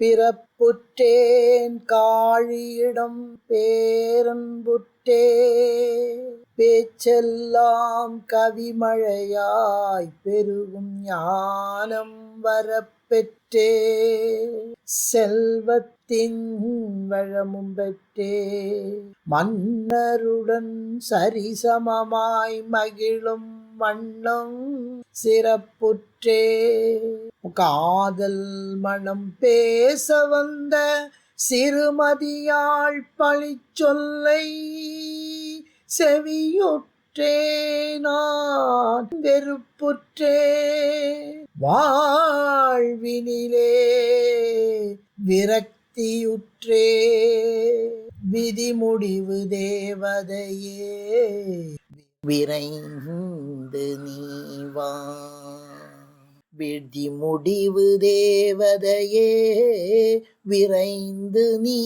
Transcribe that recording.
பிறப்புற்றேன் காழியிடம் பேரன்புற்றே. பேச்செல்லாம் கவிமழையாய் பெருகும் ஞானம் வரப்பெற்றே. செல்வத்தின் வளமும் பெற்றே. மன்னருடன் சரிசமமாய் மகிழும் வண்ணம் சிறப்புற்றே. காதல் மனம் பேச வந்த சிறுமதியாள் பழி சொல்லை செவியுற்றே நான் வெறுப்புற்றே. வாழ்வினிலே விரக்தியுற்றே. விதி முடிவு தேவதையே விரைந்து நீவா விதி முடிவு தேவதையே விரைந்து நீ